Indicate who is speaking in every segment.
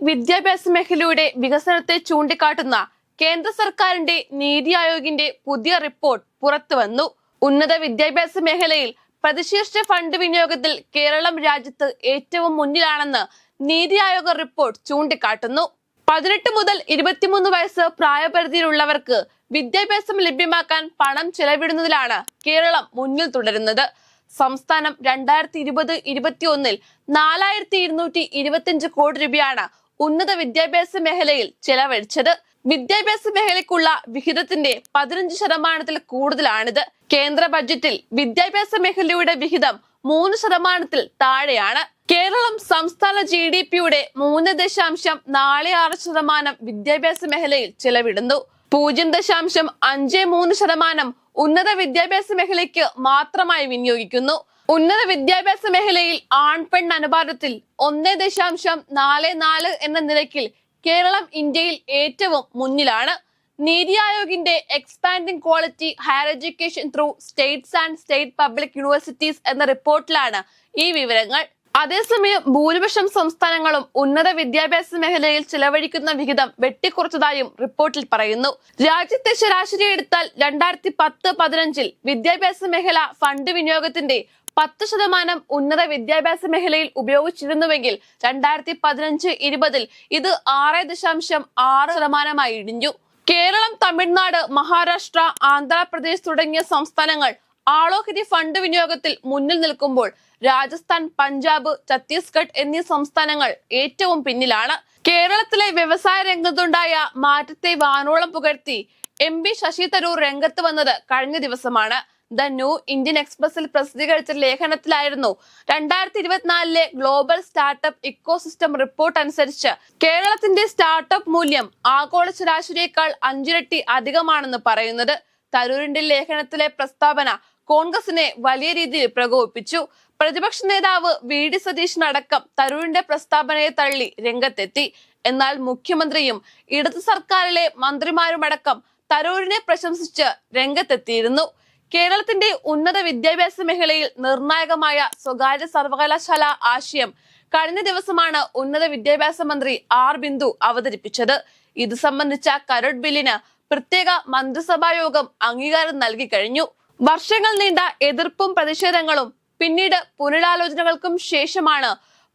Speaker 1: വിദ്യാഭ്യാസ മേഖലയുടെ വികസനത്തെ ചൂണ്ടിക്കാട്ടുന്ന കേന്ദ്ര സർക്കാരിന്റെ നീതി ആയോഗിന്റെ പുതിയ റിപ്പോർട്ട് പുറത്തുവന്നു ഉന്നത വിദ്യാഭ്യാസ മേഖലയിൽ പ്രതിശീർഷ ഫണ്ട് വിനിയോഗത്തിൽ കേരളം രാജ്യത്ത് ഏറ്റവും മുന്നിലാണെന്ന് നീതി ആയോഗ് റിപ്പോർട്ട് ചൂണ്ടിക്കാട്ടുന്നു. പതിനെട്ട് മുതൽ ഇരുപത്തിമൂന്ന് വയസ്സ് പ്രായപരിധിയിലുള്ളവർക്ക് വിദ്യാഭ്യാസം ലഭ്യമാക്കാൻ പണം ചെലവിടുന്നതിലാണ് കേരളം മുന്നിൽ തുടരുന്നത്. സംസ്ഥാനം രണ്ടായിരത്തി ഇരുപത് ഇരുപത്തിയൊന്നിൽ നാലായിരത്തി ഇരുന്നൂറ്റി ഇരുപത്തിയഞ്ച് കോടി രൂപയാണ് ഉന്നത വിദ്യാഭ്യാസ മേഖലയിൽ ചെലവഴിച്ചത്. വിദ്യാഭ്യാസ മേഖലയ്ക്കുള്ള വിഹിതത്തിന്റെ പതിനഞ്ച് ശതമാനത്തിൽ കൂടുതലാണിത്. കേന്ദ്ര ബജറ്റിൽ വിദ്യാഭ്യാസ മേഖലയുടെ വിഹിതം മൂന്ന് ശതമാനത്തിൽ താഴെയാണ്. കേരളം സംസ്ഥാന ജി ഡി പിയുടെ മൂന്ന് ദശാംശം നാല് ആറ് ശതമാനം വിദ്യാഭ്യാസ മേഖലയിൽ ചെലവിടുന്നു. പൂജ്യം ദശാംശം അഞ്ച് മൂന്ന് ശതമാനം ഉന്നത വിദ്യാഭ്യാസ മേഖലയ്ക്ക് മാത്രമായി വിനിയോഗിക്കുന്നു. ഉന്നത വിദ്യാഭ്യാസ മേഖലയിൽ ആൺപെൺ അനുപാതത്തിൽ ഒന്നേ ദശാംശം നാല് നാല് എന്ന നിരക്കിൽ കേരളം ഇന്ത്യയിൽ ഏറ്റവും മുന്നിലാണ്. NITI ആയോഗിന്റെ expanding quality higher education through states and state public universities എന്ന റിപ്പോർട്ടിലാണ് ഈ വിവരങ്ങൾ. അതേസമയം ഭൂരിപക്ഷം സംസ്ഥാനങ്ങളും ഉന്നത വിദ്യാഭ്യാസ മേഖലയിൽ ചിലവഴിക്കുന്ന വിഹിതം വെട്ടിക്കുറച്ചതായും റിപ്പോർട്ടിൽ പറയുന്നു. രാജ്യത്തെ ശരാശരി എടുത്താൽ രണ്ടായിരത്തി പത്ത് പതിനഞ്ചിൽ വിദ്യാഭ്യാസ മേഖല ഫണ്ട് വിനിയോഗത്തിന്റെ പത്ത് ശതമാനം ഉന്നത വിദ്യാഭ്യാസ മേഖലയിൽ ഉപയോഗിച്ചിരുന്നുവെങ്കിൽ രണ്ടായിരത്തി പതിനഞ്ച് ഇരുപതിൽ ഇത് ആറ് ദശാംശം ആറ് ശതമാനമായി ഇടിഞ്ഞു. കേരളം തമിഴ്നാട് മഹാരാഷ്ട്ര ആന്ധ്രാപ്രദേശ് തുടങ്ങിയ സംസ്ഥാനങ്ങൾ ആളോഹരി ഫണ്ട് വിനിയോഗത്തിൽ മുന്നിൽ നിൽക്കുമ്പോൾ രാജസ്ഥാൻ പഞ്ചാബ് ഛത്തീസ്ഗഡ് എന്നീ സംസ്ഥാനങ്ങൾ ഏറ്റവും പിന്നിലാണ്. കേരളത്തിലെ വ്യവസായ രംഗത്തുണ്ടായ മാറ്റത്തെ വാനോളം പുകഴ്ത്തി എം പി ശശി തരൂർ രംഗത്ത് വന്നത് കഴിഞ്ഞ ദിവസമാണ്. ദ ന്യൂ ഇന്ത്യൻ എക്സ്പ്രസിൽ പ്രസിദ്ധീകരിച്ച ലേഖനത്തിലായിരുന്നു രണ്ടായിരത്തി ഇരുപത്തിനാലിലെ ഗ്ലോബൽ സ്റ്റാർട്ടപ്പ് ഇക്കോസിസ്റ്റം റിപ്പോർട്ട് അനുസരിച്ച് കേരളത്തിന്റെ സ്റ്റാർട്ടപ്പ് മൂല്യം ആഗോള ശരാശരിയേക്കാൾ അഞ്ചിരട്ടി അധികമാണെന്ന് പറയുന്നത് തരൂരിന്റെ ലേഖനത്തിലെ പ്രസ്താവന കോൺഗ്രസിനെ വലിയ രീതിയിൽ പ്രകോപിപ്പിച്ചു. പ്രതിപക്ഷ നേതാവ് വി ഡി സതീശൻ അടക്കം തരൂരിന്റെ പ്രസ്താവനയെ തള്ളി രംഗത്തെത്തി. എന്നാൽ മുഖ്യമന്ത്രിയും ഇടതു സർക്കാരിലെ മന്ത്രിമാരുമടക്കം തരൂരിനെ പ്രശംസിച്ച് രംഗത്തെത്തിയിരുന്നു. കേരളത്തിന്റെ ഉന്നത വിദ്യാഭ്യാസ മേഖലയിൽ നിർണായകമായ സ്വകാര്യ സർവകലാശാല ആശയം കഴിഞ്ഞ ദിവസമാണ് ഉന്നത വിദ്യാഭ്യാസ മന്ത്രി ആർ ബിന്ദു അവതരിപ്പിച്ചത്. ഇത് സംബന്ധിച്ച കരട് ബില്ലിന് പ്രത്യേക മന്ത്രിസഭാ യോഗം അംഗീകാരം നൽകി കഴിഞ്ഞു. വർഷങ്ങൾ നീണ്ട എതിർപ്പും പ്രതിഷേധങ്ങളും പിന്നീട് പുനരാലോചനകൾക്കും ശേഷമാണ്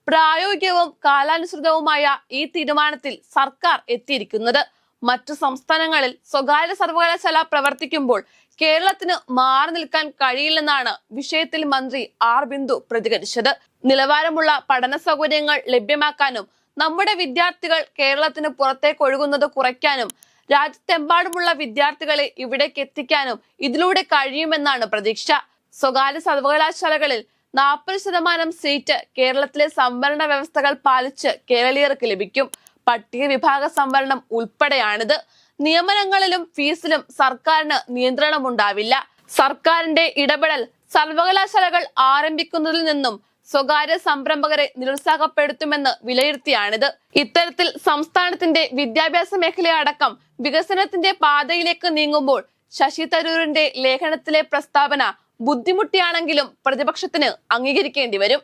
Speaker 1: പ്രായോഗികവും കാലാനുസൃതവുമായ ഈ തീരുമാനത്തിൽ സർക്കാർ എത്തിയിരിക്കുന്നത്. മറ്റു സംസ്ഥാനങ്ങളിൽ സ്വകാര്യ സർവകലാശാല പ്രവർത്തിക്കുമ്പോൾ കേരളത്തിന് മാറി നിൽക്കാൻ കഴിയില്ലെന്നാണ് വിഷയത്തിൽ മന്ത്രി ആർ ബിന്ദു പ്രതികരിച്ചത്. നിലവാരമുള്ള പഠന സൗകര്യങ്ങൾ ലഭ്യമാക്കാനും നമ്മുടെ വിദ്യാർത്ഥികൾ കേരളത്തിന് പുറത്തേക്ക് ഒഴുകുന്നത് കുറയ്ക്കാനും രാജ്യത്തെമ്പാടുമുള്ള വിദ്യാർത്ഥികളെ ഇവിടേക്ക് എത്തിക്കാനും ഇതിലൂടെ കഴിയുമെന്നാണ് പ്രതീക്ഷ. സ്വകാര്യ സർവകലാശാലകളിൽ നാൽപ്പത് ശതമാനം സീറ്റ് കേരളത്തിലെ സംവരണ വ്യവസ്ഥകൾ പാലിച്ച് കേരളീയർക്ക് ലഭിക്കും. പട്ടിക വിഭാഗ സംവരണം ഉൾപ്പെടെയാണിത്. നിയമനങ്ങളിലും ഫീസിലും സർക്കാരിന് നിയന്ത്രണമുണ്ടാവില്ല. സർക്കാരിന്റെ ഇടപെടൽ സർവകലാശാലകൾ ആരംഭിക്കുന്നതിൽ നിന്നും സ്വകാര്യ സംരംഭകരെ നിരുത്സാഹപ്പെടുത്തുമെന്ന് വിലയിരുത്തിയാണിത്. ഇത്തരത്തിൽ സംസ്ഥാനത്തിന്റെ വിദ്യാഭ്യാസ മേഖലയടക്കം വികസനത്തിന്റെ പാതയിലേക്ക് നീങ്ങുമ്പോൾ ശശി തരൂരിന്റെ ലേഖനത്തിലെ പ്രസ്താവന ബുദ്ധിമുട്ടിയാണെങ്കിലും പ്രതിപക്ഷത്തിന് അംഗീകരിക്കേണ്ടി വരും.